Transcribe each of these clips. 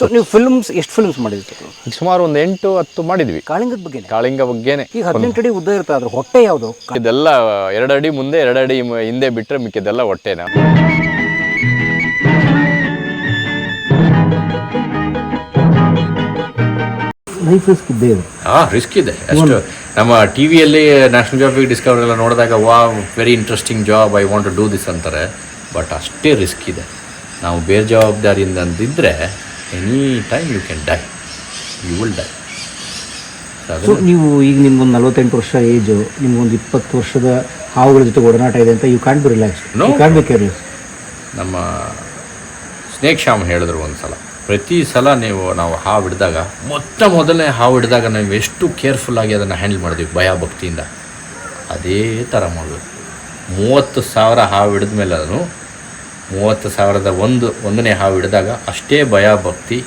So ನೀವು films ಎಷ್ಟು films ಮಾಡಿದ್ರಿ? ಸುಮಾರು ಒಂದು ಎಂಟು ಹತ್ತು ಮಾಡಿದ್ವಿ. ಕಾಳಿಂಗದ ಬಗ್ಗೆ ಕಾಳಿಂಗ ಬಗ್ಗೆನೇ. ಈಗ ಹದಿನೆಂಟು ಅಡಿ ಉದ್ದ ಇರುತ್ತೆ ಅದ್ರ ಹೊಟ್ಟೆ ಯಾವುದು? ಇದೆಲ್ಲ ಎರಡು ಅಡಿ ಮುಂದೆ ಎರಡು ಅಡಿ ಮ- ಹಿಂದೆ ಬಿಟ್ಟರೆ ಮಿಕ್ಕಿದೆಲ್ಲ ಹೊಟ್ಟೆನ. ಲೈಫ್ ರಿಸ್ಕ್ ಇದ್ದೇ ಇದೆ. ಹಾಂ ರಿಸ್ಕ್ ಇದೆ. ಅಷ್ಟು ನಮ್ಮ ಟಿ ವಿಯಲ್ಲಿ ನ್ಯಾಷನಲ್ ಜಾಬ್ ಡಿಸ್ಕವರ್ ಎಲ್ಲ ನೋಡಿದಾಗ ವಾ very interesting job I want to do this ಅಂತಾರೆ. ಬಟ್ ಅಷ್ಟೇ ರಿಸ್ಕ್ ಇದೆ. ನಾವು ಬೇರೆ ಜವಾಬ್ದಾರಿಯಿಂದ ಅಂದಿದ್ರೆ any time you can die you will die so ನೀವು ಈಗ ನಿಮ್ಗೊಂದು ನಲವತ್ತೆಂಟು ವರ್ಷ ಏಜು ನಿಮ್ಗೊಂದು ಇಪ್ಪತ್ತು ವರ್ಷದ ಹಾವುಗಳ ಜೊತೆ ಒಡನಾಟ ಇದೆ ಅಂತ you can't be relax can't be careless ನಮ್ಮ ಸ್ನೇಕ್ ಶ್ಯಾಮ್ ಹೇಳಿದ್ರು ಒಂದು ಸಲ ಪ್ರತಿ ಸಲ ನೀವು ನಾವು ಹಾವು ಹಿಡಿದಾಗ ಮೊತ್ತ ಮೊದಲನೇ ಹಾವು ಹಿಡಿದಾಗ ನಾವು ಎಷ್ಟು ಕೇರ್ಫುಲ್ಲಾಗಿ ಅದನ್ನು ಹ್ಯಾಂಡಲ್ ಮಾಡಿದ್ವಿ ಭಯ ಭಕ್ತಿಯಿಂದ ಅದೇ ಥರ ಮಾಡಬೇಕು ಮೂವತ್ತು ಸಾವಿರ ಹಾವು ಹಿಡಿದ ಮೇಲೆ ಅದನ್ನು ಮೂವತ್ತು ಸಾವಿರದ ಒಂದು, ಒಂದನೇ ಹಾವು ಹಿಡಿದಾಗ ಅಷ್ಟೇ ಭಯ, ಭಕ್ತಿ,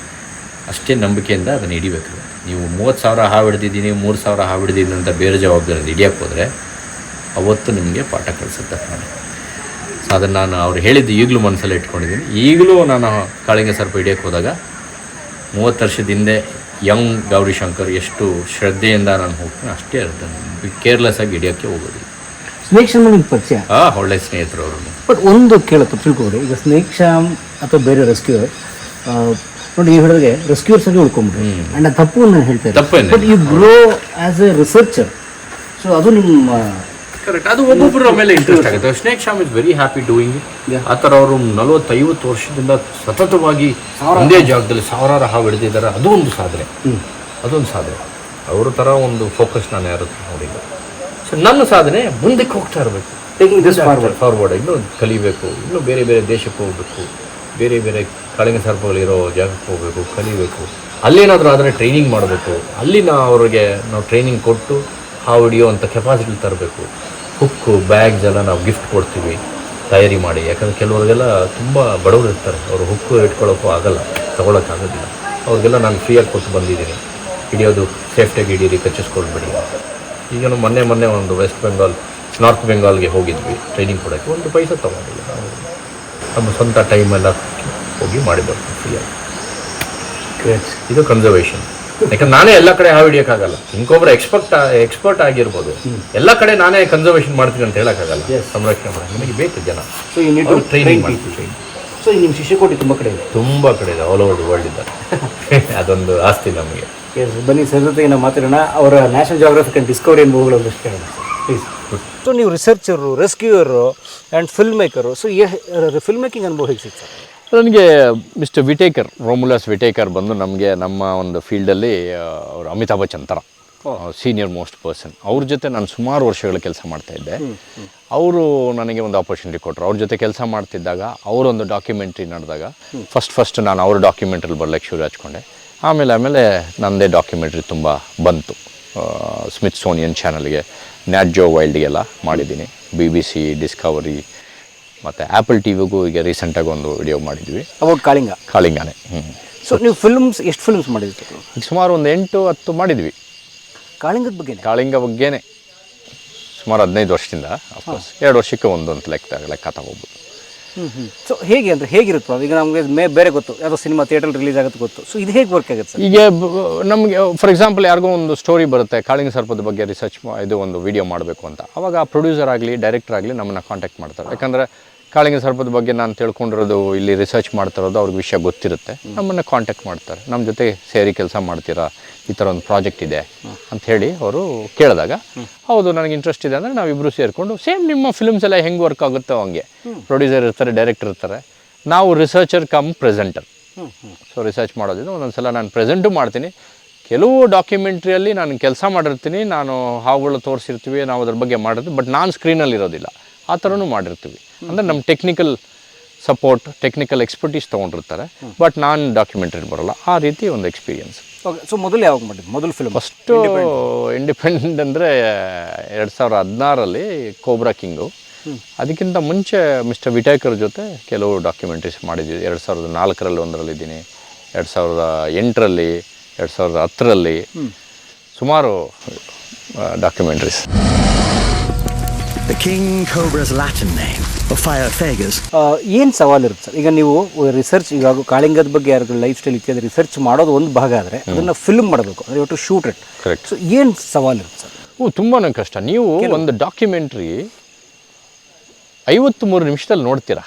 ಅಷ್ಟೇ ನಂಬಿಕೆಯಿಂದ ಅದನ್ನು ಹಿಡಿಬೇಕು. ನೀವು ಮೂವತ್ತು ಸಾವಿರ ಹಾವು ಹಿಡಿದಿದ್ದೀನಿ, ಮೂರು ಸಾವಿರ ಹಾವು ಹಿಡಿದಿದ್ದೀನಿ ಅಂತ ಬೇರೆ ಜವಾಬ್ದಾರಿ ಹಿಡಿಯೋಕ್ಕೆ ಹೋದರೆ ಅವತ್ತು ನಿಮಗೆ ಪಾಠ ಕಲಿಸುತ್ತೆ ನಾನು ಅದನ್ನು ನಾನು ಅವ್ರು ಹೇಳಿದ್ದು ಈಗಲೂ ಮನಸ್ಸಲ್ಲಿ ಇಟ್ಕೊಂಡಿದ್ದೀನಿ. ಈಗಲೂ ನಾನು ಕಾಳಿಂಗ ಸರ್ಪ ಹಿಡಿಯಕ್ಕೆ ಹೋದಾಗ ಮೂವತ್ತು ವರ್ಷದ ಹಿಂದೆ ಯಂಗ್ ಗೌರಿಶಂಕರ್ ಎಷ್ಟು ಶ್ರದ್ಧೆಯಿಂದ ನಾನು ಹೋಗ್ತೀನಿ, ಅಷ್ಟೇ ಇರುತ್ತೆ ಕೇರ್ಲೆಸ್ ಆಗಿ ಹಿಡಿಯೋಕ್ಕೆ ಹೋಗೋದಿಲ್ಲ. ಸ್ನೇಕ್ ಶಾಮ್ ನಿಮ್ಗೆ ಪರಿಚಯ? ಆ ಒಳ್ಳೆ ಸ್ನೇಹಿತರು ಅವರು. ಬಟ್ ಒಂದು ಕೇಳುತ್ತೆ ತಿಳ್ಕೊಬಿಡಿ ಈಗ ಸ್ನೇಕ್ ಶಾಮ್ ಅಥವಾ ಬೇರೆ ರೆಸ್ಕ್ಯೂರ್ ನೋಡಿ ನೀವು ಹೇಳಿದ್ರೆ ರೆಸ್ಕ್ಯೂರ್ಸ್ ಆಗಿ ಉಳ್ಕೊಂಬಿಟ್ರಿ ಅಂಡ್ ಅದು ತಪ್ಪು ನಾನು ಹೇಳ್ತಾ ತಪ್ಪೇನಿಲ್ಲ. But you grow as a researcher so ಅದು ನಿಮ್ಮ ಕರೆಕ್ಟ್ ಅದು ಒಬ್ಬೊಬ್ಬರ ಮೇಲೆ ಇಂಟ್ರೆಸ್ಟ್ ಆಗುತ್ತೆ. Snake Sham is very happy doing ಆ ಥರ ಅವರು ನಲವತ್ತೈವತ್ತು ವರ್ಷದಿಂದ ಸತತವಾಗಿ ಒಂದೇ ಜಾಗದಲ್ಲಿ ಸಾವಿರಾರು ಹಾವು ಹಿಡಿದಿದ್ದಾರೆ. ಅದು ಒಂದು ಸಾಧನೆ. ಅದೊಂದು ಸಾಧನೆ. ಅವ್ರ ಥರ ಒಂದು ಫೋಕಸ್ ನಾನು ಯಾರು ನೋಡಿಲ್ಲ. ನನ್ನ ಸಾಧನೆ ಮುಂದಕ್ಕೆ ಹೋಗ್ತಾ ಇರಬೇಕು. ಫಾರ್ವರ್ಡ್ ಫಾರ್ವರ್ಡ್ ಇನ್ನೂ ಕಲಿಬೇಕು. ಇನ್ನೂ ಬೇರೆ ಬೇರೆ ದೇಶಕ್ಕೆ ಹೋಗಬೇಕು. ಬೇರೆ ಬೇರೆ ಕಾಳಿಂಗ ಸರ್ಪಗಳಿರೋ ಜಾಗಕ್ಕೆ ಹೋಗಬೇಕು ಕಲಿಬೇಕು. ಅಲ್ಲೇನಾದರೂ ಆದರೆ ಟ್ರೈನಿಂಗ್ ಮಾಡಬೇಕು. ಅಲ್ಲಿನ ಅವ್ರಿಗೆ ನಾವು ಟ್ರೈನಿಂಗ್ ಕೊಟ್ಟು ಹಾವು ಅಂಥ ಕೆಪಾಸಿಟಿ ತರಬೇಕು. ಹುಕ್ಕು ಬ್ಯಾಗ್ಸ್ ಎಲ್ಲ ನಾವು ಗಿಫ್ಟ್ ಕೊಡ್ತೀವಿ ತಯಾರಿ ಮಾಡಿ. ಯಾಕಂದರೆ ಕೆಲವರಿಗೆಲ್ಲ ತುಂಬ ಬಡವರು ಇರ್ತಾರೆ. ಅವರು ಹುಕ್ಕು ಇಟ್ಕೊಳ್ಳೋಕ್ಕೂ ಆಗಲ್ಲ ತೊಗೊಳಕ್ಕಾಗೋದಿಲ್ಲ ಅವ್ರಿಗೆಲ್ಲ ನಾನು ಫ್ರೀಯಾಗಿ ಕೊಟ್ಟು ಬಂದಿದ್ದೀನಿ. ಹಿಡಿಯೋದು ಸೇಫ್ಟಿಯಾಗಿ ಹಿಡೀರಿ ಕಚ್ಚಿಸ್ಕೊಳ್ಬೇಡಿ ಈಗ ಮೊನ್ನೆ ಮೊನ್ನೆ ಒಂದು ವೆಸ್ಟ್ ಬೆಂಗಾಲ್ ನಾರ್ತ್ ಬೆಂಗಾಲ್ಗೆ ಹೋಗಿದ್ವಿ ಟ್ರೈನಿಂಗ್ ಕೊಡೋಕ್ಕೆ ಒಂದು ಪೈಸೆ ತೊಗೊಂಡಿಲ್ಲ ನಾವು. ನಮ್ಮ ಸ್ವಂತ ಟೈಮೆಲ್ಲ ಹೋಗಿ ಮಾಡಿ ಬರ್ತೀವಿ ಫ್ರೀಯಾಗಿ ಇದು ಕನ್ಸರ್ವೇಷನ್ ಯಾಕಂದ್ರೆ ನಾನೇ ಎಲ್ಲ ಕಡೆ ಹಾವು ಹಿಡಿಯೋಕ್ಕಾಗಲ್ಲ. ಇಂಕೊಬ್ರು ಎಕ್ಸ್ಪರ್ಟ್ ಎಕ್ಸ್ಪರ್ಟ್ ಆಗಿರ್ಬೋದು. ಎಲ್ಲ ಕಡೆ ನಾನೇ ಕನ್ಸರ್ವೇಷನ್ ಮಾಡ್ತೀನಿ ಅಂತ ಹೇಳೋಕ್ಕಾಗಲ್ಲ. ಸಂರಕ್ಷಣೆ ಮಾಡಿ ನನಗೆ ಬೇಕು ಜನ. ಸೊ ಟ್ರೈನಿಂಗ್ ಮಾಡ್ತೀವಿ ಸೊ ನಿಮ್ಮ ಶಿಷ್ಯಕೋಟಿ ತುಂಬ ಕಡೆ ಇದೆ ತುಂಬ ಕಡೆ ಇದೆ ಆಲ್ ಓವರ್ ವರ್ಲ್ಡ್ ಇದ್ದಾರೆ ಅದೊಂದು ಆಸ್ತಿ ನಮಗೆ. ಎಸ್ ಬನ್ನಿ ಸರ್ ಜೊತೆಗೆ ನಾವು ಮಾತಾಡೋಣ. ಅವರ ನ್ಯಾಷನಲ್ ಜಾಗ್ರಫಿಕ್ ಅಂಡ್ ಡಿಸ್ಕವರಿ ಅನುಭವಗಳು ಒಂದಷ್ಟು ಕೇಳೋಣ ಪ್ಲೀಸ್ ಸೊ ನೀವು researcher rescuer and film maker so film making ಅನುಭವ ಹೇಗೆ ಸಿಗ್ತದೆ? ನನಗೆ ಮಿಸ್ಟರ್ ವಿಟೇಕರ್ ರೋಮುಲಾಸ್ ವಿಟೇಕರ್ ಬಂದು ನಮಗೆ ನಮ್ಮ ಒಂದು ಫೀಲ್ಡಲ್ಲಿ ಅವರು ಅಮಿತಾಭ್ ಬಚ್ಚನ್ ಥರ. ಸೀನಿಯರ್ ಮೋಸ್ಟ್ ಪರ್ಸನ್ ಅವ್ರ ಜೊತೆ ನಾನು ಸುಮಾರು ವರ್ಷಗಳ ಕೆಲಸ ಮಾಡ್ತಾ ಇದ್ದೆ. ಅವರು ನನಗೆ ಒಂದು ಆಪರ್ಚುನಿಟಿ ಕೊಟ್ಟರು ಅವ್ರ ಜೊತೆ ಕೆಲಸ ಮಾಡ್ತಿದ್ದಾಗ ಅವರೊಂದು ಡಾಕ್ಯುಮೆಂಟ್ರಿ ನಡೆದಾಗ ಫಸ್ಟ್ ಫಸ್ಟ್ ನಾನು ಅವ್ರ ಡಾಕ್ಯುಮೆಂಟ್ರಲ್ಲಿ ಬರ್ಲಿಕ್ಕೆ ಶುರು ಹಚ್ಕೊಂಡೆ. ಆಮೇಲೆ ಆಮೇಲೆ ನನ್ನದೇ ಡಾಕ್ಯುಮೆಂಟ್ರಿ ತುಂಬ ಬಂತು. ಸ್ಮಿತ್ ಸೋನಿಯನ್ ಚಾನಲ್ಗೆ ನ್ಯಾಟ್ ಜೋ ವೈಲ್ಡ್ಗೆಲ್ಲ ಮಾಡಿದ್ದೀನಿ. ಬಿ ಬಿ ಸಿ ಡಿಸ್ಕವರಿ ಮತ್ತು ಆ್ಯಪಲ್ ಟಿ ವಿಗೂ ಈಗ ರೀಸೆಂಟಾಗಿ ಒಂದು ವಿಡಿಯೋ ಮಾಡಿದ್ವಿ. ಅವಾಗ ಕಾಳಿಂಗ ಕಾಳಿಂಗಾನೆ ಹ್ಞೂ ಸೊ ನೀವು ಫಿಲ್ಮ್ಸ್ ಎಷ್ಟು ಫಿಲ್ಮ್ಸ್ ಮಾಡಿದ್ವಿ ಸುಮಾರು ಒಂದು ಎಂಟು ಹತ್ತು ಮಾಡಿದ್ವಿ. ಕಾಳಿಂಗದ ಬಗ್ಗೆ ಕಾಳಿಂಗ ಬಗ್ಗೆನೇ. ಸುಮಾರು ಹದಿನೈದು ವರ್ಷದಿಂದ ಅಫ್ಕೋರ್ಸ್ ಎರಡು ವರ್ಷಕ್ಕೆ ಒಂದೊಂದು ಲೆಕ್ಕ ಲೆಕ್ಕ ತಗೋಬೋದು. ಹ್ಞೂ ಹ್ಞೂ ಸೊ ಹೇಗೆ ಅಂದರೆ ಹೇಗಿರುತ್ತೆ ಈಗ ನಮಗೆ ಮೇ ಬೇರೆ ಗೊತ್ತು. ಯಾವುದೋ ಸಿನಿಮಾ ಥಿಯೇಟರ್ ರಿಲೀಸ್ ಆಗುತ್ತೆ ಗೊತ್ತು. ಸೊ ಇದು ಹೇಗೆ ವರ್ಕ್ ಆಗುತ್ತೆ ಈಗ ನಮಗೆ ಫಾರ್ ಎಕ್ಸಾಂಪಲ್ ಯಾರಿಗೋ ಒಂದು ಸ್ಟೋರಿ ಬರುತ್ತೆ ಕಾಳಿಂಗ ಸರ್ಪದ ಬಗ್ಗೆ ರಿಸರ್ಚ್ ಇದು ಒಂದು ವಿಡಿಯೋ ಮಾಡಬೇಕು ಅಂತ. ಅವಾಗ ಆ ಪ್ರೊಡ್ಯೂಸರ್ ಆಗಲಿ ಡೈರೆಕ್ಟರ್ ಆಗಲಿ ನಮ್ಮನ್ನು ಕಾಂಟ್ಯಾಕ್ಟ್ ಮಾಡ್ತಾರೆ. ಯಾಕಂದರೆ ಕಾಳಿಂಗ ಸರ್ಪದ ಬಗ್ಗೆ ನಾನು ತಿಳ್ಕೊಂಡಿರೋದು, ಇಲ್ಲಿ ರಿಸರ್ಚ್ ಮಾಡ್ತಿರೋದು ಅವ್ರಿಗೆ ವಿಷಯ ಗೊತ್ತಿರುತ್ತೆ. ನಮ್ಮನ್ನು ಕಾಂಟ್ಯಾಕ್ಟ್ ಮಾಡ್ತಾರೆ. ನಮ್ಮ ಜೊತೆ ಸೇರಿ ಕೆಲಸ ಮಾಡ್ತೀರಾ? ಈ ಥರ ಒಂದು ಪ್ರಾಜೆಕ್ಟ್ ಇದೆ ಹೇಳಿ ಅವರು ಕೇಳಿದಾಗ, ಹೌದು, ನನಗೆ ಇಂಟ್ರೆಸ್ಟ್ ಇದೆ ಅಂದರೆ ನಾವಿಬ್ಬರು ಸೇರಿಕೊಂಡು ಸೇಮ್ ನಿಮ್ಮ ಫಿಲ್ಮ್ಸ್ ಎಲ್ಲ ಹೆಂಗೆ ವರ್ಕ್ ಆಗುತ್ತೋ ಹಂಗೆ. ಪ್ರೊಡ್ಯೂಸರ್ ಇರ್ತಾರೆ ಡೈರೆಕ್ಟರ್ ಇರ್ತಾರೆ. ನಾವು researcher cum presenter so research ಮಾಡೋದಿದೆ ಒಂದೊಂದು ಸಲ ನಾನು ಪ್ರೆಸೆಂಟು ಮಾಡ್ತೀನಿ. ಕೆಲವು ಡಾಕ್ಯುಮೆಂಟ್ರಿಯಲ್ಲಿ ನಾನು ಕೆಲಸ ಮಾಡಿರ್ತೀನಿ. ನಾನು ಹಾವುಗಳು ತೋರಿಸಿರ್ತೀವಿ, ನಾವು ಅದ್ರ ಬಗ್ಗೆ ಮಾಡಿರ್ತೀವಿ ಬಟ್ ನಾನು ಸ್ಕ್ರೀನಲ್ಲಿ ಇರೋದಿಲ್ಲ. ಆ ಥರನೂ ಮಾಡಿರ್ತೀವಿ. ಅಂದರೆ ನಮ್ಮ ಟೆಕ್ನಿಕಲ್ ಸಪೋರ್ಟ್ ಟೆಕ್ನಿಕಲ್ ಎಕ್ಸ್ಪರ್ಟೀಸ್ ತೊಗೊಂಡಿರ್ತಾರೆ. ಬಟ್ ನಾನು ಡಾಕ್ಯುಮೆಂಟ್ರಿ ಬರೋಲ್ಲ. ಆ ರೀತಿ ಒಂದು ಎಕ್ಸ್ಪೀರಿಯನ್ಸ್ ಓಕೆ ಸೊ ಮೊದಲು ಯಾವಾಗ ಮಾಡಿದ್ದು? ಮೊದಲು ಫಿಲ್ಮ್ ಫಸ್ಟು ಇಂಡಿಪೆಂಡೆಂಟ್ ಅಂದರೆ ಎರಡು ಸಾವಿರದ ಹದಿನಾರಲ್ಲಿ ಕೋಬ್ರಾ ಕಿಂಗು ಅದಕ್ಕಿಂತ ಮುಂಚೆ ಮಿಸ್ಟರ್ ವಿಟೇಕರ್ ಜೊತೆ ಕೆಲವು ಡಾಕ್ಯುಮೆಂಟ್ರೀಸ್ ಮಾಡಿದ್ವಿ. ಎರಡು ಸಾವಿರದ ನಾಲ್ಕರಲ್ಲಿ ಒಂದರಲ್ಲಿದ್ದೀನಿ. ಎರಡು ಸಾವಿರದ ಎಂಟರಲ್ಲಿ ಎರಡು ಸಾವಿರದ ಹತ್ತರಲ್ಲಿ. ಸುಮಾರು documentaries The king cobra's Latin name of Firefagas. ಏನು ಸವಾಲಿರುತ್ತೆ ಸರ್? ಈಗ ನೀವು ರಿಸರ್ಚ್ ಈಗ ಕಾಳಿಂಗದ ಬಗ್ಗೆ ಯಾರು ಲೈಫ್ ಸ್ಟೈಲ್ ಇತ್ಯಾದಿ ರಿಸರ್ಚ್ ಮಾಡೋದು ಒಂದು ಭಾಗ ಆದರೆ ಅದನ್ನು ಫಿಲ್ಮ್ ಮಾಡಬೇಕು ಅಂದರೆ to shoot it correct so ಏನು ಸವಾಲಿರುತ್ತೆ ಸರ್? ಓ ತುಂಬಾ ಕಷ್ಟ. ನೀವು ಒಂದು ಡಾಕ್ಯುಮೆಂಟ್ರಿ ಐವತ್ತು ಮೂರು ನಿಮಿಷದಲ್ಲಿ ನೋಡ್ತೀರಾ?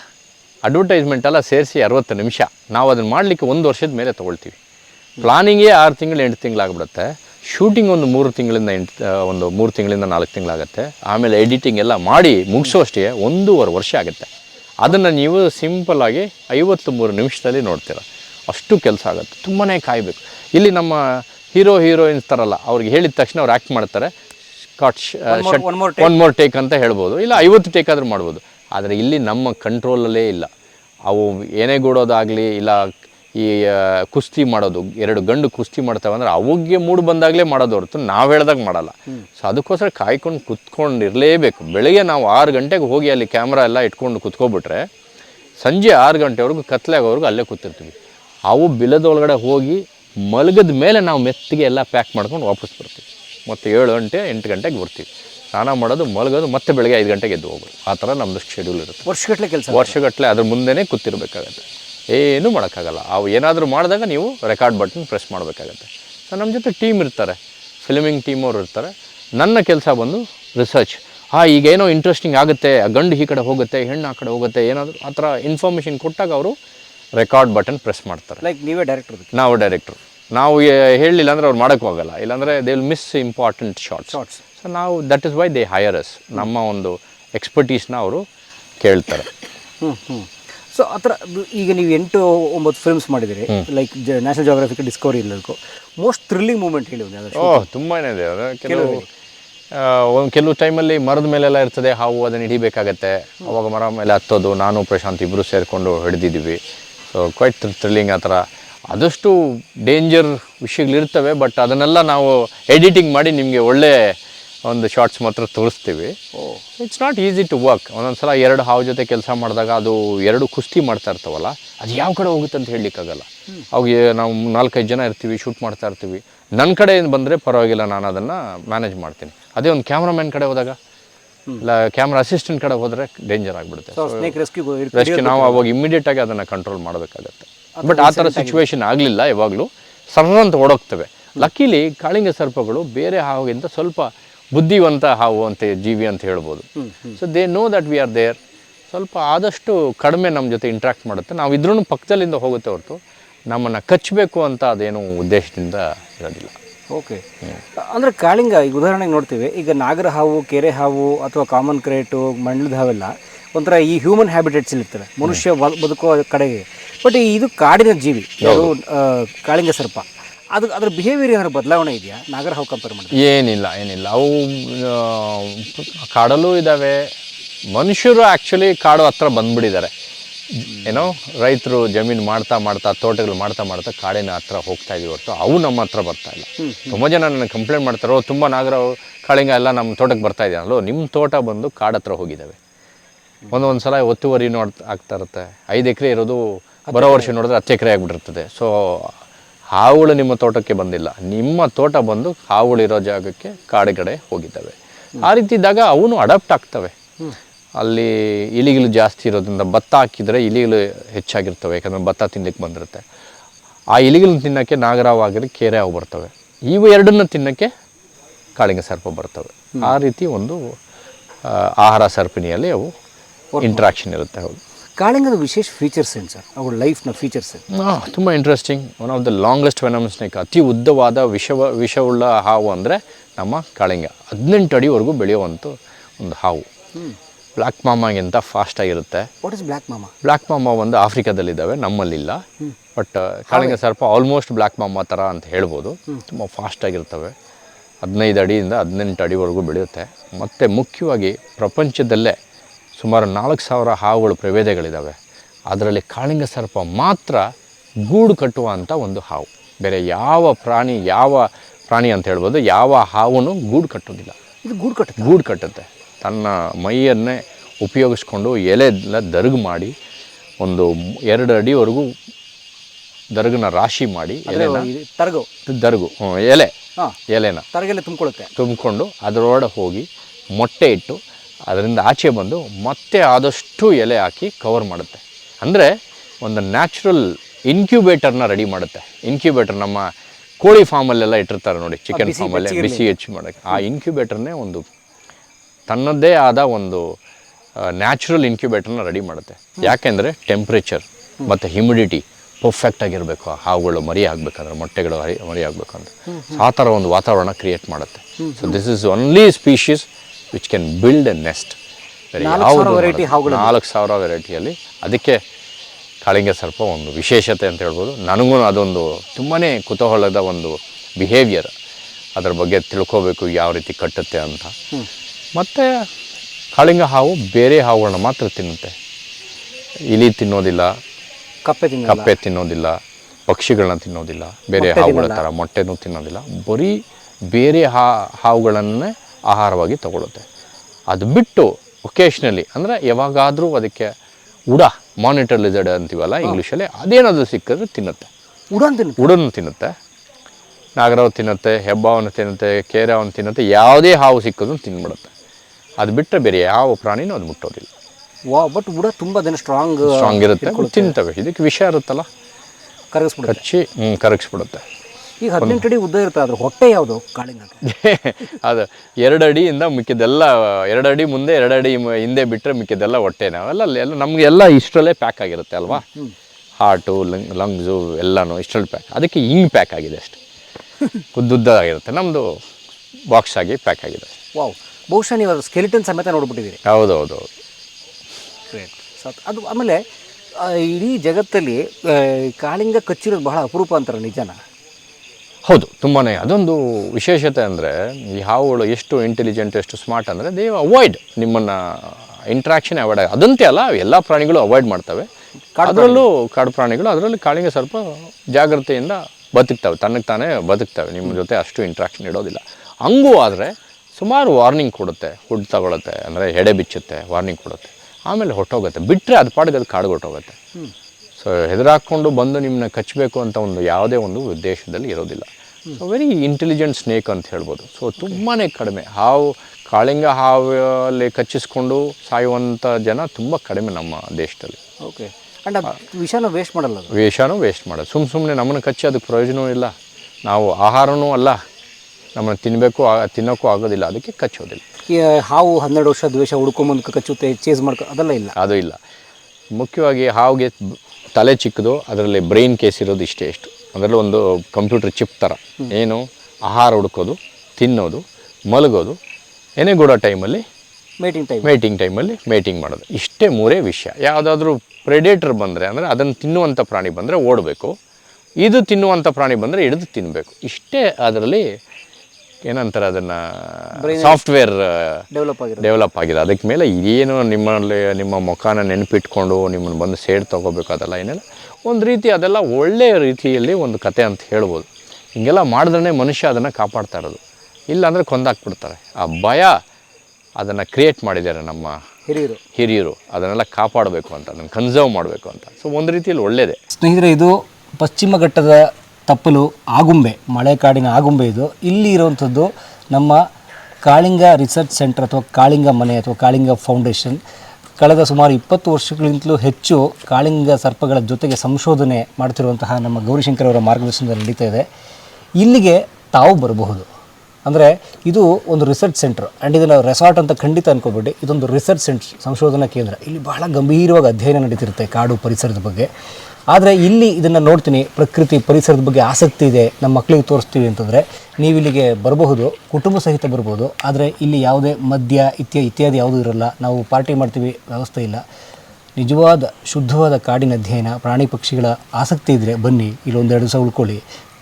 ಅಡ್ವರ್ಟೈಸ್ಮೆಂಟ್ ಎಲ್ಲ ಸೇರಿಸಿ ಅರವತ್ತು ನಿಮಿಷ. ನಾವು ಅದನ್ನು ಮಾಡಲಿಕ್ಕೆ ಒಂದು ವರ್ಷದ ಮೇಲೆ ತೊಗೊಳ್ತೀವಿ. ಪ್ಲಾನಿಂಗೇ ಆರು ತಿಂಗಳು ಎಂಟು ತಿಂಗಳಾಗ್ಬಿಡುತ್ತೆ ಶೂಟಿಂಗ್ ಒಂದು ಮೂರು ತಿಂಗಳಿಂದ ಎಂಟು ಒಂದು ಮೂರು ತಿಂಗಳಿಂದ ನಾಲ್ಕು ತಿಂಗಳಾಗುತ್ತೆ. ಆಮೇಲೆ ಎಡಿಟಿಂಗ್ ಎಲ್ಲ ಮಾಡಿ ಮುಗಿಸೋಷ್ಟಿಗೆ ಒಂದೂವರೆ ವರ್ಷ ಆಗುತ್ತೆ. ಅದನ್ನು ನೀವು ಸಿಂಪಲ್ಲಾಗಿ ಐವತ್ತು ಮೂರು ನಿಮಿಷದಲ್ಲಿ ನೋಡ್ತೀರ. ಅಷ್ಟು ಕೆಲಸ ಆಗುತ್ತೆ. ತುಂಬಾ ಕಾಯಬೇಕು. ಇಲ್ಲಿ ನಮ್ಮ ಹೀರೋ ಹೀರೋಯಿನ್ಸ್ ಥರಲ್ಲ ಅವ್ರಿಗೆ ಹೇಳಿದ ತಕ್ಷಣ ಅವ್ರು ಆ್ಯಕ್ಟ್ ಮಾಡ್ತಾರೆ. ಕಾಟ್ ಒನ್ ಮೋರ್ ಟೇಕ್ ಅಂತ ಹೇಳ್ಬೋದು. ಇಲ್ಲ ಐವತ್ತು ಟೇಕ್ ಆದರೂ ಮಾಡ್ಬೋದು. ಆದರೆ ಇಲ್ಲಿ ನಮ್ಮ ಕಂಟ್ರೋಲಲ್ಲೇ ಇಲ್ಲ. ಅವು ಏನೇ ಗೂಡೋದಾಗಲಿ ಇಲ್ಲ ಈ ಕುಸ್ತಿ ಮಾಡೋದು ಎರಡು ಗಂಡು ಕುಸ್ತಿ ಮಾಡ್ತಾವೆ ಅಂದ್ರೆ ಅವುಗೆ ಮೂಡು ಬಂದಾಗಲೇ ಮಾಡೋದು ಹೊರತು ನಾವು ಹೇಳ್ದಾಗ ಮಾಡಲ್ಲ. ಸೊ ಅದಕ್ಕೋಸ್ಕರ ಕಾಯ್ಕೊಂಡು ಕುತ್ಕೊಂಡು ಇರಲೇಬೇಕು ಬೆಳಿಗ್ಗೆ ನಾವು ಆರು ಗಂಟೆಗೆ ಹೋಗಿ ಅಲ್ಲಿ ಕ್ಯಾಮ್ರಾ ಎಲ್ಲ ಇಟ್ಕೊಂಡು ಕುತ್ಕೊಬಿಟ್ರೆ ಸಂಜೆ ಆರು ಗಂಟೆವರೆಗೂ ಕತ್ಲಾಗೋವರೆಗೂ ಅಲ್ಲೇ ಕೂತಿರ್ತೀವಿ. ಅವು ಬಿಲದೊಳಗಡೆ ಹೋಗಿ ಮಲಗದ ಮೇಲೆ ನಾವು ಮೆತ್ತಿಗೆ ಎಲ್ಲ ಪ್ಯಾಕ್ ಮಾಡ್ಕೊಂಡು ವಾಪಸ್ ಬರ್ತೀವಿ. ಮತ್ತು ಏಳು ಗಂಟೆ ಎಂಟು ಗಂಟೆಗೆ ಬರ್ತೀವಿ. ಸ್ನಾನ ಮಾಡೋದು ಮಲಗೋದು ಮತ್ತೆ ಬೆಳಗ್ಗೆ ಐದು ಗಂಟೆಗೆ ಎದ್ದು ಹೋಗೋದು. ಆ ಥರ ನಮ್ಮದು ಶೆಡ್ಯೂಲ್ ಇರುತ್ತೆ. ವರ್ಷಗಟ್ಟಲೆ ಕೆಲಸ ವರ್ಷಗಟ್ಟಲೆ ಅದ್ರ ಮುಂದೆನೇ ಕೂತಿರ್ಬೇಕಾಗತ್ತೆ. ಏನೂ ಮಾಡೋಕ್ಕಾಗಲ್ಲ. ಅವು ಏನಾದರೂ ಮಾಡಿದಾಗ ನೀವು ರೆಕಾರ್ಡ್ ಬಟನ್ ಪ್ರೆಸ್ ಮಾಡಬೇಕಾಗತ್ತೆ. ಸೊ ನಮ್ಮ ಜೊತೆ ಟೀಮ್ ಇರ್ತಾರೆ. ಫಿಲ್ಮಿಂಗ್ ಟೀಮ್ ಅವರು ಇರ್ತಾರೆ. ನನ್ನ ಕೆಲಸ ಬಂದು ರಿಸರ್ಚ್ ಹಾಂ ಈಗ ಏನೋ ಇಂಟ್ರೆಸ್ಟಿಂಗ್ ಆಗುತ್ತೆ. ಆ ಗಂಡು ಈ ಕಡೆ ಹೋಗುತ್ತೆ ಹೆಣ್ಣು ಆ ಕಡೆ ಹೋಗುತ್ತೆ ಏನಾದರೂ ಆ ಥರ ಇನ್ಫಾರ್ಮೇಷನ್ ಕೊಟ್ಟಾಗ ಅವರು ರೆಕಾರ್ಡ್ ಬಟನ್ ಪ್ರೆಸ್ ಮಾಡ್ತಾರೆ. ಲೈಕ್ ನೀವೇ ಡೈರೆಕ್ಟರ್ ನಾವು ಡೈರೆಕ್ಟ್ರು ನಾವು ಹೇಳಲಿಲ್ಲ ಅಂದರೆ ಅವ್ರು ಮಾಡೋಕ್ಕೆ ಹೋಗಲ್ಲ ಇಲ್ಲಾಂದರೆ they will miss important shots shots so ನಾವು that is why they hire us ನಮ್ಮ ಒಂದು ಎಕ್ಸ್ಪರ್ಟೀಸ್ನ ಅವರು ಕೇಳ್ತಾರೆ. ಹ್ಞೂ ಹ್ಞೂ ಸೊ ಆ ಥರ ಈಗ ನೀವು ಎಂಟು ಒಂಬತ್ತು ಫಿಲ್ಮ್ಸ್ ಮಾಡಿದಿರಿ ಲೈಕ್ ನ್ಯಾಷನಲ್ ಜೋಗ್ರಫಿಕ್ ಡಿಸ್ಕವರಿ ಇಲ್ಲದಕ್ಕೂ ಮೋಸ್ಟ್ ಥ್ರಿಲ್ಲಿಂಗ್ ಮೂಮೆಂಟ್ ಹೇಳಿ ಒಂದು ಯಾವ್ದಾದ್ರು? ಓಹ್ ತುಂಬಾ ಇದೆ ಅದು ಕೆಲವು ಒಂದು ಕೆಲವು ಟೈಮಲ್ಲಿ ಮರದ ಮೇಲೆಲ್ಲ ಇರ್ತದೆ ಹಾವು ಅದನ್ನು ಹಿಡಿಬೇಕಾಗತ್ತೆ. ಅವಾಗ ಮರ ಮೇಲೆ ಹತ್ತೋದು ನಾನು ಪ್ರಶಾಂತ್ ಇಬ್ಬರು ಸೇರಿಕೊಂಡು ಹಿಡಿದಿದ್ದೀವಿ. ಸೊ ಕ್ವೈಟ್ ಥ್ರಿಲ್ಲಿಂಗ್ ಆ ಥರ. ಆದಷ್ಟು ಡೇಂಜರ್ ವಿಷಯಗಳಿರ್ತವೆ ಬಟ್ ಅದನ್ನೆಲ್ಲ ನಾವು ಎಡಿಟಿಂಗ್ ಮಾಡಿ ನಿಮಗೆ ಒಳ್ಳೆ ಒಂದು ಶಾರ್ಟ್ಸ್ ಮಾತ್ರ ತೋರಿಸ್ತೀವಿ. It's not easy to work ಒಂದೊಂದು ಸಲ ಎರಡು ಹಾವು ಜೊತೆ ಕೆಲಸ ಮಾಡಿದಾಗ ಅದು ಎರಡು ಕುಸ್ತಿ ಮಾಡ್ತಾ ಇರ್ತಾವಲ್ಲ ಅದು ಯಾವ ಕಡೆ ಹೋಗುತ್ತೆ ಅಂತ ಹೇಳಲಿಕ್ಕಾಗಲ್ಲ. ಅವಾಗ ನಾವು ನಾಲ್ಕೈದು ಜನ ಇರ್ತೀವಿ ಶೂಟ್ ಮಾಡ್ತಾ ಇರ್ತೀವಿ. ನನ್ನ ಕಡೆಯಿಂದ ಬಂದರೆ ಪರವಾಗಿಲ್ಲ ನಾನು ಅದನ್ನು ಮ್ಯಾನೇಜ್ ಮಾಡ್ತೀನಿ. ಅದೇ ಒಂದು ಕ್ಯಾಮ್ರಾಮ್ಯಾನ್ ಕಡೆ ಹೋದಾಗ ಇಲ್ಲ ಕ್ಯಾಮ್ರಾ ಅಸಿಸ್ಟೆಂಟ್ ಕಡೆ ಹೋದರೆ ಡೇಂಜರ್ ಆಗಿಬಿಡುತ್ತೆ. ರೆಸ್ಕ್ಯೂ ನಾವು ಅವಾಗ ಇಮಿಡಿಯೇಟ್ ಆಗಿ ಅದನ್ನು ಕಂಟ್ರೋಲ್ ಮಾಡಬೇಕಾಗತ್ತೆ. ಬಟ್ ಆ ಥರ ಸಿಚುವೇಶನ್ ಆಗಲಿಲ್ಲ ಯಾವಾಗಲೂ ಸರ್ರ ಅಂತ ಓಡೋಗ್ತವೆ. ಲಕ್ಕಿಲಿ ಕಾಳಿಂಗ ಸರ್ಪಗಳು ಬೇರೆ ಹಾವಿಗಿಂತ ಸ್ವಲ್ಪ ಬುದ್ಧಿವಂತ ಹಾವು ಅಂತ ಜೀವಿ ಅಂತ ಹೇಳ್ಬೋದು. So they know that we are there ಸ್ವಲ್ಪ ಆದಷ್ಟು ಕಡಿಮೆ ನಮ್ಮ ಜೊತೆ ಇಂಟ್ರ್ಯಾಕ್ಟ್ ಮಾಡುತ್ತೆ. ನಾವು ಇದ್ರೂ ಪಕ್ಕದಲ್ಲಿಂದ ಹೋಗುತ್ತೆ ಹೊರತು ನಮ್ಮನ್ನು ಕಚ್ಚಬೇಕು ಅಂತ ಅದೇನು ಉದ್ದೇಶದಿಂದ ಇರೋದಿಲ್ಲ. ಓಕೆ ಅಂದರೆ ಕಾಳಿಂಗ ಈಗ ಉದಾಹರಣೆಗೆ ನೋಡ್ತೀವಿ. ಈಗ ನಾಗರ ಹಾವು ಕೆರೆ ಹಾವು ಅಥವಾ ಕಾಮನ್ ಕ್ರೇಟು ಮಂಡ್ಲದ ಹಾವೆಲ್ಲ ಒಂಥರ ಈ ಹ್ಯೂಮನ್ ಹ್ಯಾಬಿಟೇಟ್ಸ್ ಇರ್ತವೆ. ಮನುಷ್ಯ ಬದುಕೋ ಕಡೆಗೆ. ಬಟ್ ಇದು ಕಾಡಿನ ಜೀವಿ ಕಾಳಿಂಗ ಸರ್ಪ. ಅದು ಅದ್ರ ಬಿಹೇವಿಯರ್ ಏನಾದ್ರು ಬದಲಾವಣೆ ಇದೆಯಾ? ನಾಗರ ಹಾವು ಕಂಪೇರ್ ಮಾಡಿದ್ರೆ? ಏನಿಲ್ಲ ಏನಿಲ್ಲ. ಅವು ಕಾಡಲ್ಲೂ ಇದ್ದಾವೆ ಮನುಷ್ಯರು ಆ್ಯಕ್ಚುಲಿ ಕಾಡು ಹತ್ರ ಬಂದ್ಬಿಟ್ಟಿದ್ದಾರೆ. ಏನೋ ರೈತರು ಜಮೀನು ಮಾಡ್ತಾ ಮಾಡ್ತಾ ತೋಟಗಳು ಮಾಡ್ತಾ ಮಾಡ್ತಾ ಕಾಡಿನ ಹತ್ರ ಹೋಗ್ತಾ ಇದೀವಿ ಹೊರತು. ಅವು ನಮ್ಮ ಹತ್ರ ಬರ್ತಾ ಇಲ್ಲ. ತುಂಬ ಜನ ನನಗೆ ಕಂಪ್ಲೇಂಟ್ ಮಾಡ್ತಾರೋ ತುಂಬ ನಾಗರ ಕಾಳಿಂಗ ಎಲ್ಲ ನಮ್ಮ ತೋಟಕ್ಕೆ ಬರ್ತಾ ಇದೆಯಲ್ಲೋ ನಿಮ್ಮ ತೋಟ ಬಂದು ಕಾಡು ಹತ್ರ ಹೋಗಿದ್ದಾವೆ ಒಂದೊಂದು ಸಲ ಒತ್ತುವರಿ ನೋಡ್ ಆಗ್ತಾ ಇರುತ್ತೆ. ಐದು ಎಕರೆ ಇರೋದು ಬರೋ ವರ್ಷ ನೋಡಿದ್ರೆ ಹತ್ತು ಎಕರೆ ಆಗಿಬಿಟ್ಟಿರ್ತದೆ. ಸೊ ಹಾವುಗಳು ನಿಮ್ಮ ತೋಟಕ್ಕೆ ಬಂದಿಲ್ಲ. ನಿಮ್ಮ ತೋಟ ಬಂದು ಹಾವುಗಳಿರೋ ಜಾಗಕ್ಕೆ ಕಾಡುಗಡೆ ಹೋಗಿದ್ದಾವೆ. ಆ ರೀತಿ ಇದ್ದಾಗ ಅವನು ಅಡಾಪ್ಟ್ ಆಗ್ತವೆ. ಅಲ್ಲಿ ಇಲಿಗಳು ಜಾಸ್ತಿ ಇರೋದ್ರಿಂದ ಭತ್ತ ಹಾಕಿದರೆ ಇಲಿಗಳು ಹೆಚ್ಚಾಗಿರ್ತವೆ ಯಾಕಂದರೆ ಭತ್ತ ತಿನ್ನಲಿಕ್ಕೆ ಬಂದಿರುತ್ತೆ. ಆ ಇಲಿಗಳನ್ನ ತಿನ್ನೋಕ್ಕೆ ನಾಗರಾವ್ ಆಗಿದ್ರೆ ಕೇರೆ ಹಾವು ಬರ್ತವೆ. ಇವು ಎರಡನ್ನ ತಿನ್ನೋಕ್ಕೆ ಕಾಳಿಂಗ ಸರ್ಪ ಬರ್ತವೆ. ಆ ರೀತಿ ಒಂದು ಆಹಾರ ಸರ್ಪಿಣಿಯಲ್ಲಿ ಅವು ಇಂಟ್ರಾಕ್ಷನ್ ಇರುತ್ತೆ ಹೌದು. ಕಾಳಿಂಗದ ವಿಶೇಷ ಫೀಚರ್ಸ್ ಏನು ಸರ್? ಅವ್ರ ಲೈಫ್ನ ಫೀಚರ್ಸ್ ತುಂಬ interesting one of the longest venom snake ಅತಿ ಉದ್ದವಾದ ವಿಷವ ವಿಷವುಳ್ಳ ಹಾವು ಅಂದರೆ ನಮ್ಮ ಕಾಳಿಂಗ. ಹದಿನೆಂಟು ಅಡಿವರೆಗೂ ಬೆಳೆಯುವಂಥ ಒಂದು ಹಾವು. ಬ್ಲ್ಯಾಕ್ ಮಾಮಾಗಿಂತ ಫಾಸ್ಟಾಗಿರುತ್ತೆ what is black mamba black mamba ಒಂದು ಆಫ್ರಿಕಾದಲ್ಲಿದ್ದಾವೆ ನಮ್ಮಲ್ಲಿಲ್ಲ. ಬಟ್ ಕಾಳಿಂಗ ಸರ್ಪ ಆಲ್ಮೋಸ್ಟ್ ಬ್ಲ್ಯಾಕ್ ಮಾಮಾ ಥರ ಅಂತ ಹೇಳ್ಬೋದು. ತುಂಬ ಫಾಸ್ಟಾಗಿರ್ತವೆ ಹದಿನೈದು ಅಡಿಯಿಂದ ಹದಿನೆಂಟು ಅಡಿವರೆಗೂ ಬೆಳೆಯುತ್ತೆ. ಮತ್ತು ಮುಖ್ಯವಾಗಿ ಪ್ರಪಂಚದಲ್ಲೇ ಸುಮಾರು ನಾಲ್ಕು ಸಾವಿರ ಹಾವುಗಳು ಪ್ರಭೇದಗಳಿದ್ದಾವೆ. ಅದರಲ್ಲಿ ಕಾಳಿಂಗ ಸರ್ಪ ಮಾತ್ರ ಗೂಡು ಕಟ್ಟುವಂಥ ಒಂದು ಹಾವು. ಬೇರೆ ಯಾವ ಪ್ರಾಣಿ ಯಾವ ಪ್ರಾಣಿ ಅಂತ ಹೇಳ್ಬೋದು ಯಾವ ಹಾವನ್ನು ಗೂಡು ಕಟ್ಟೋದಿಲ್ಲ ಇದು ಗೂಡು ಕಟ್ಟುತ್ತೆ? ಗೂಡು ಕಟ್ಟುತ್ತೆ. ತನ್ನ ಮೈಯನ್ನೇ ಉಪಯೋಗಿಸ್ಕೊಂಡು ಎಲೆ ದರ್ಗ್ ಮಾಡಿ ಒಂದು ಎರಡು ಅಡಿವರೆಗೂ ದರ್ಗನ ರಾಶಿ ಮಾಡಿ ಎಲೆನ ತರಗು? ದರ್ಗು ಎಲೆ. ಎಲೆನ. ತರ್ಗೆಲೆ ತುಂಬಿಕೊಳ್ಳುತ್ತೆ. ತುಂಬಿಕೊಂಡು ಅದರೊಳಗೆ ಹೋಗಿ ಮೊಟ್ಟೆ ಇಟ್ಟು ಅದರಿಂದ ಆಚೆ ಬಂದು ಮತ್ತೆ ಆದಷ್ಟು ಎಲೆ ಹಾಕಿ ಕವರ್ ಮಾಡುತ್ತೆ. ಅಂದರೆ ಒಂದು ನ್ಯಾಚುರಲ್ ಇನ್ಕ್ಯುಬೇಟರ್ನ ರೆಡಿ ಮಾಡುತ್ತೆ. ಇನ್ಕ್ಯುಬೇಟರ್ ನಮ್ಮ ಕೋಳಿ ಫಾರ್ಮಲ್ಲೆಲ್ಲ ಇಟ್ಟಿರ್ತಾರೆ ನೋಡಿ ಚಿಕನ್ ಫಾರ್ಮಲ್ಲಿ ಬಿಸಿ ಹೆಚ್ಚು ಮಾಡೋಕ್ಕೆ. ಆ ಇನ್ಕ್ಯುಬೇಟರ್ನೇ ಒಂದು ತನ್ನದೇ ಆದ ಒಂದು ನ್ಯಾಚುರಲ್ ಇನ್ಕ್ಯುಬೇಟರ್ನ ರೆಡಿ ಮಾಡುತ್ತೆ. ಯಾಕೆಂದರೆ ಟೆಂಪ್ರೇಚರ್ ಮತ್ತು ಹ್ಯುಮಿಡಿಟಿ ಪರ್ಫೆಕ್ಟ್ ಆಗಿರಬೇಕು. ಆ ಹಾವುಗಳು ಮರಿ ಆಗಬೇಕಂದ್ರೆ ಮೊಟ್ಟೆಗಳು ಹರಿ ಮರಿ ಆಗಬೇಕಂದ್ರೆ ಆ ಥರ ಒಂದು ವಾತಾವರಣ ಕ್ರಿಯೇಟ್ ಮಾಡುತ್ತೆ. So this is only species which can build a nest variety ನಾಲ್ಕು ಸಾವಿರ ವೆರೈಟಿಯಲ್ಲಿ ಅದಕ್ಕೆ ಕಾಳಿಂಗ ಸರ್ಪ ಒಂದು ವಿಶೇಷತೆ ಅಂತ ಹೇಳ್ಬೋದು. ನನಗೂ ಅದೊಂದು ತುಂಬಾ ಕುತೂಹಲದ ಒಂದು ಬಿಹೇವಿಯರ್ ಅದರ ಬಗ್ಗೆ ತಿಳ್ಕೋಬೇಕು ಯಾವ ರೀತಿ ಕಟ್ಟುತ್ತೆ ಅಂತ. ಮತ್ತು ಕಾಳಿಂಗ ಹಾವು ಬೇರೆ ಹಾವುಗಳನ್ನ ಮಾತ್ರ ತಿನ್ನುತ್ತೆ. ಇಲಿ ತಿನ್ನೋದಿಲ್ಲ ಕಪ್ಪೆ ಕಪ್ಪೆ ತಿನ್ನೋದಿಲ್ಲ ಪಕ್ಷಿಗಳನ್ನ ತಿನ್ನೋದಿಲ್ಲ ಬೇರೆ ಹಾವುಗಳ ಥರ ಮೊಟ್ಟೆನೂ ತಿನ್ನೋದಿಲ್ಲ. ಬರೀ ಬೇರೆ ಹಾ ಹಾವುಗಳನ್ನೇ ಆಹಾರವಾಗಿ ತಗೊಳ್ಳುತ್ತೆ. ಅದು ಬಿಟ್ಟು ಒಕೇಶ್ನಲಿ ಅಂದರೆ ಯಾವಾಗಾದರೂ ಅದಕ್ಕೆ ಉಡ ಮಾನಿಟರ್ ಲಿಸರ್ಡ್ ಅಂತೀವಲ್ಲ ಇಂಗ್ಲೀಷಲ್ಲಿ ಅದೇನಾದರೂ ಸಿಕ್ಕಿದ್ರೆ ತಿನ್ನುತ್ತೆ. ಉಡನ್ ತಿನ್ನುತ್ತೆ. ಉಡನ್ನು ತಿನ್ನುತ್ತೆ. ನಾಗರಾವ್ ತಿನ್ನುತ್ತೆ ಹೆಬ್ಬಾವನ್ನು ತಿನ್ನುತ್ತೆ ಕೇರವನ್ನು ತಿನ್ನುತ್ತೆ ಯಾವುದೇ ಹಾವು ಸಿಕ್ಕಿದ್ರು ತಿನ್ಬಿಡುತ್ತೆ. ಅದು ಬಿಟ್ಟರೆ ಬೇರೆ ಯಾವ ಪ್ರಾಣಿನೂ ಅದು ಮುಟ್ಟೋದಿಲ್ಲ. ವಾ ಬಟ್ ಉಡ ತುಂಬ ದಿನ ಸ್ಟ್ರಾಂಗ್ ಸ್ಟ್ರಾಂಗ್ ಇರುತ್ತೆ ತಿಂತವೆ. ಇದಕ್ಕೆ ವಿಷ ಇರುತ್ತಲ್ಲ? ಕರಗಿಸ್ಬಿಡುತ್ತೆ. ಕಚ್ಚಿ ಹ್ಞೂ ಕರಗಿಸ್ಬಿಡುತ್ತೆ. ಈಗ ಹದಿನೆಂಟು ಅಡಿ ಉದ್ದ ಇರುತ್ತೆ ಅದ್ರ ಹೊಟ್ಟೆ ಯಾವುದು? ಕಾಳಿಂಗ ಅದು ಎರಡು ಅಡಿಯಿಂದ ಮಿಕ್ಕಿದ್ದೆಲ್ಲ ಎರಡು ಅಡಿ ಮುಂದೆ ಎರಡು ಅಡಿ ಹಿಂದೆ ಬಿಟ್ಟರೆ ಮಿಕ್ಕಿದ್ದೆಲ್ಲ ಹೊಟ್ಟೆ ನಾವೆಲ್ಲ ಎಲ್ಲ ನಮಗೆಲ್ಲ ಇಷ್ಟರಲ್ಲೇ ಪ್ಯಾಕ್ ಆಗಿರುತ್ತೆ ಅಲ್ವಾ? ಹಾರ್ಟು ಲಂಗ್ ಲಂಗ್ಸು ಎಲ್ಲನೂ ಇಷ್ಟರಲ್ಲಿ ಪ್ಯಾಕ್ ಅದಕ್ಕೆ ಹಿಂಗ್ ಪ್ಯಾಕ್ ಆಗಿದೆ ಅಷ್ಟೆ. ಉದ್ದುದ್ದಾಗಿರುತ್ತೆ ನಮ್ಮದು ಬಾಕ್ಸ್ ಆಗಿ ಪ್ಯಾಕ್ ಆಗಿದೆ ವಾವ್ ಬಹುಶಃ ನೀವು ಅದು ಸ್ಕೆಲಿಟನ್ ಸಮೇತ ನೋಡ್ಬಿಟ್ಟಿದ್ದೀರಿ. ಹೌದು ಹೌದು ಹೌದು ಸತ್ ಅದು ಆಮೇಲೆ ಇಡೀ ಜಗತ್ತಲ್ಲಿ ಕಾಳಿಂಗ ಕಚ್ಚಿರೋದು ಬಹಳ ಅಪರೂಪ ಅಂತಾರೆ ನಿಜನಾ. ಹೌದು ತುಂಬಾ ಅದೊಂದು ವಿಶೇಷತೆ ಅಂದರೆ ಈ ಹಾವುಗಳು ಎಷ್ಟು ಇಂಟೆಲಿಜೆಂಟ್ ಎಷ್ಟು ಸ್ಮಾರ್ಟ್ ಅಂದರೆ ದೇ ಅವಾಯ್ಡ್ ನಿಮ್ಮನ್ನು ಇಂಟ್ರಾಕ್ಷನ್ ಅವಾಯ್ಡ್ ಆಗ ಅದಂತೆ ಅಲ್ಲ ಎಲ್ಲ ಪ್ರಾಣಿಗಳು ಅವಾಯ್ಡ್ ಮಾಡ್ತವೆ. ಅದರಲ್ಲೂ ಕಾಡು ಪ್ರಾಣಿಗಳು ಅದರಲ್ಲಿ ಕಾಳಿಗೆ ಸ್ವಲ್ಪ ಜಾಗ್ರತೆಯಿಂದ ಬದುಕ್ತವೆ ತನ್ನಗೆ ತಾನೇ ಬದುಕ್ತವೆ ನಿಮ್ಮ ಜೊತೆ ಅಷ್ಟು ಇಂಟ್ರಾಕ್ಷನ್ ಇಡೋದಿಲ್ಲ. ಹಂಗೂ ಆದರೆ ಸುಮಾರು ವಾರ್ನಿಂಗ್ ಕೊಡುತ್ತೆ ಹುಡ್ ತಗೊಳುತ್ತೆ ಅಂದರೆ ಎಡೆ ಬಿಚ್ಚುತ್ತೆ ವಾರ್ನಿಂಗ್ ಕೊಡುತ್ತೆ. ಆಮೇಲೆ ಹೊಟ್ಟೋಗುತ್ತೆ ಬಿಟ್ಟರೆ ಅದು ಪಾಡಿಗೆ ಅದು ಕಾಡು ಹೊಟ್ಟೋಗುತ್ತೆ ಸೊ ಹೆದರಾಕೊಂಡು ಬಂದು ನಿಮ್ಮನ್ನ ಕಚ್ಚಬೇಕು ಅಂತ ಒಂದು ಯಾವುದೇ ಒಂದು ಉದ್ದೇಶದಲ್ಲಿ ಇರೋದಿಲ್ಲ. ಸೊ ವೆರಿ ಇಂಟೆಲಿಜೆಂಟ್ ಸ್ನೇಕ್ ಅಂತ ಹೇಳ್ಬೋದು. ಸೊ ತುಂಬಾ ಕಡಿಮೆ. ಹಾವು ಕಾಳಿಂಗ ಹಾವಲ್ಲಿ ಕಚ್ಚಿಸ್ಕೊಂಡು ಸಾಯುವಂಥ ಜನ ತುಂಬ ಕಡಿಮೆ ನಮ್ಮ ದೇಶದಲ್ಲಿ. ಓಕೆ ಆ್ಯಂಡ್ ವಿಷಾನು ವೇಸ್ಟ್ ಮಾಡಲ್ಲ ವೇಷನೂ ವೇಸ್ಟ್ ಮಾಡೋದು ಸುಮ್ಮ ಸುಮ್ಮನೆ ನಮ್ಮನ್ನು ಕಚ್ಚಿ ಅದಕ್ಕೆ ಪ್ರಯೋಜನವೂ ಇಲ್ಲ. ನಾವು ಆಹಾರನೂ ಅಲ್ಲ. ನಮ್ಮನ್ನು ತಿನ್ನಬೇಕು ತಿನ್ನೋಕ್ಕೂ ಆಗೋದಿಲ್ಲ. ಅದಕ್ಕೆ ಕಚ್ಚೋದಿಲ್ಲ. ಹಾವು ಹನ್ನೆರಡು ವರ್ಷ ದ್ವೇಷ ಹುಡ್ಕೊಂಬಂದು ಕಚ್ಚುತ್ತೆ ಚೇಸ್ ಮಾಡ್ಕೊ ಅದೆಲ್ಲ ಇಲ್ಲ? ಅದು ಇಲ್ಲ. ಮುಖ್ಯವಾಗಿ ಹಾವಿಗೆ ತಲೆ ಚಿಕ್ಕದು ಅದರಲ್ಲಿ ಬ್ರೈನ್ ಕೇಸ್ ಇರೋದು ಇಷ್ಟೇ ಇಷ್ಟು. ಅದರಲ್ಲಿ ಒಂದು ಕಂಪ್ಯೂಟರ್ ಚಿಪ್ ಥರ ಏನು? ಆಹಾರ ಹುಡುಕೋದು ತಿನ್ನೋದು ಮಲಗೋದು ಏನೇ ಎನೆಗೂಡೋ ಟೈಮಲ್ಲಿ ಮೀಟಿಂಗ್ ಟೈಮ್ ಮೇಟಿಂಗ್ ಟೈಮಲ್ಲಿ ಮೇಟಿಂಗ್ ಮಾಡೋದು. ಇಷ್ಟೇ ಮೂರೇ ವಿಷಯ. ಯಾವುದಾದ್ರೂ ಪ್ರೆಡೇಟರ್ ಬಂದರೆ ಅಂದರೆ ಅದನ್ನು ತಿನ್ನುವಂಥ ಪ್ರಾಣಿ ಬಂದರೆ ಓಡಬೇಕು. ಇದು ತಿನ್ನುವಂಥ ಪ್ರಾಣಿ ಬಂದರೆ ಹಿಡಿದು ತಿನ್ನಬೇಕು ಇಷ್ಟೇ ಅದರಲ್ಲಿ ಏನಂತಾರೆ ಅದನ್ನು ಸಾಫ್ಟ್ವೇರ್ ಡೆವಲಪ್ ಆಗಿದೆ ಡೆವಲಪ್ ಆಗಿದೆ ಅದಕ್ಕೆ ಮೇಲೆ ಏನು ನಿಮ್ಮಲ್ಲಿ ನಿಮ್ಮ ಮುಖಾನ ನೆನಪಿಟ್ಕೊಂಡು ನಿಮ್ಮನ್ನು ಬಂದು ಸೇಡ್ ತೊಗೋಬೇಕು ಅದೆಲ್ಲ ಏನಿಲ್ಲ. ಒಂದು ರೀತಿ ಅದೆಲ್ಲ ಒಳ್ಳೆಯ ರೀತಿಯಲ್ಲಿ ಒಂದು ಕತೆ ಅಂತ ಹೇಳ್ಬೋದು. ಹಿಂಗೆಲ್ಲ ಮಾಡಿದ್ರೆ ಮನುಷ್ಯ ಅದನ್ನು ಕಾಪಾಡ್ತಾ ಇರೋದು. ಇಲ್ಲಾಂದರೆ ಕೊಂದಾಕ್ಬಿಡ್ತಾರೆ. ಆ ಭಯ ಅದನ್ನು ಕ್ರಿಯೇಟ್ ಮಾಡಿದ್ದಾರೆ ನಮ್ಮ ಹಿರಿಯರು. ಹಿರಿಯರು. ಅದನ್ನೆಲ್ಲ ಕಾಪಾಡಬೇಕು ಅಂತ ಅದನ್ನು ಕನ್ಸರ್ವ್ ಮಾಡಬೇಕು ಅಂತ. ಸೊ ಒಂದು ರೀತಿಯಲ್ಲಿ ಒಳ್ಳೆಯದೇ ಸ್ನೇಹಿತರೆ ಇದು ಪಶ್ಚಿಮ ಘಟ್ಟದ ತಪ್ಪಲು ಆಗುಂಬೆ ಮಳೆಕಾಡಿನ ಆಗುಂಬೆ ಇದು. ಇಲ್ಲಿ ಇರುವಂಥದ್ದು ನಮ್ಮ ಕಾಳಿಂಗ ರಿಸರ್ಚ್ ಸೆಂಟರ್ ಅಥವಾ ಕಾಳಿಂಗ ಮನೆ ಅಥವಾ ಕಾಳಿಂಗ ಫೌಂಡೇಶನ್. ಕಳೆದ ಸುಮಾರು ಇಪ್ಪತ್ತು ವರ್ಷಗಳಿಂತಲೂ ಹೆಚ್ಚು ಕಾಳಿಂಗ ಸರ್ಪಗಳ ಜೊತೆಗೆ ಸಂಶೋಧನೆ ಮಾಡ್ತಿರುವಂತಹ ನಮ್ಮ ಗೌರಿಶಂಕರ್ ಅವರ ಮಾರ್ಗದರ್ಶನದಲ್ಲಿ ನಡೀತಾ ಇದೆ. ಇಲ್ಲಿಗೆ ತಾವು ಬರಬಹುದು. ಅಂದರೆ ಇದು ಒಂದು ರಿಸರ್ಚ್ ಸೆಂಟರ್ ಆ್ಯಂಡ್ ಇದನ್ನು ರೆಸಾರ್ಟ್ ಅಂತ ಖಂಡಿತ ಅನ್ಕೋಬೇಡಿ. ಇದೊಂದು ರಿಸರ್ಚ್ ಸೆಂಟರ್ ಸಂಶೋಧನಾ ಕೇಂದ್ರ. ಇಲ್ಲಿ ಬಹಳ ಗಂಭೀರವಾಗಿ ಅಧ್ಯಯನ ನಡೀತಿರುತ್ತೆ ಕಾಡು ಪರಿಸರದ ಬಗ್ಗೆ. ಆದರೆ ಇಲ್ಲಿ ಇದನ್ನು ನೋಡ್ತೀನಿ. ಪ್ರಕೃತಿ ಪರಿಸರದ ಬಗ್ಗೆ ಆಸಕ್ತಿ ಇದೆ. ನಮ್ಮ ಮಕ್ಕಳಿಗೆ ತೋರಿಸ್ತೀವಿ ಅಂತಂದರೆ ನೀವು ಇಲ್ಲಿಗೆ ಬರಬಹುದು, ಕುಟುಂಬ ಸಹಿತ ಬರ್ಬೋದು. ಆದರೆ ಇಲ್ಲಿ ಯಾವುದೇ ಮದ್ಯ ಇತ್ಯ, ಇತ್ಯಾದಿ ಯಾವುದೂ ಇರಲ್ಲ. ನಾವು ಪಾರ್ಟಿ ಮಾಡ್ತೀವಿ, ವ್ಯವಸ್ಥೆ ಇಲ್ಲ. ನಿಜವಾದ, ಶುದ್ಧವಾದ ಕಾಡಿನ ಅಧ್ಯಯನ, ಪ್ರಾಣಿ ಪಕ್ಷಿಗಳ ಆಸಕ್ತಿ ಇದ್ದರೆ ಬನ್ನಿ. ಇಲ್ಲೊಂದೆರಡು ದಿವಸ ಉಳ್ಕೊಳ್ಳಿ,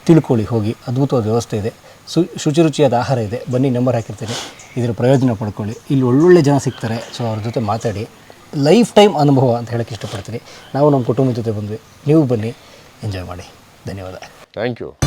ತಿಳ್ಕೊಳ್ಳಿ, ಹೋಗಿ. ಅದ್ಭುತವಾದ ವ್ಯವಸ್ಥೆ ಇದೆ. ಸು ಶುಚಿರುಚಿಯಾದ ಆಹಾರ ಇದೆ. ಬನ್ನಿ ನಂಬರ್ ಹಾಕಿರ್ತೀನಿ. ಇದರ ಪ್ರಯೋಜನ ಪಡ್ಕೊಳ್ಳಿ. ಇಲ್ಲಿ ಒಳ್ಳೊಳ್ಳೆ ಜನ ಸಿಗ್ತಾರೆ. ಸೊ ಅವ್ರ ಜೊತೆ ಮಾತಾಡಿ. ಲೈಫ್ ಟೈಮ್ ಅನುಭವ ಅಂತ ಹೇಳಕ್ಕೆ ಇಷ್ಟಪಡ್ತೀನಿ. ನಾವು ನಮ್ಮ ಕುಟುಂಬದ ಜೊತೆ ಬಂದ್ವಿ. ನೀವು ಬನ್ನಿ. ಎಂಜಾಯ್ ಮಾಡಿ. ಧನ್ಯವಾದ. Thank you